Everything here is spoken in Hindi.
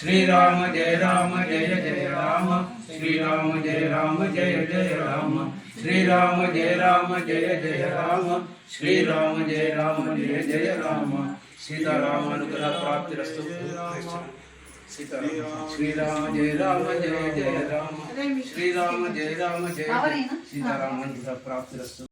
श्री राम जय राम जय जय राम। श्री राम जय राम जय जय राम। श्री राम जय राम जय जय राम। श्री राम जय राम जय जय राम। सीता राम अनुग्रह प्राप्ति रस्तु। श्री राम जय राम जय जय राम। श्री राम जय राम जय सीता राम अनुग्रह प्राप्ति रस्तु।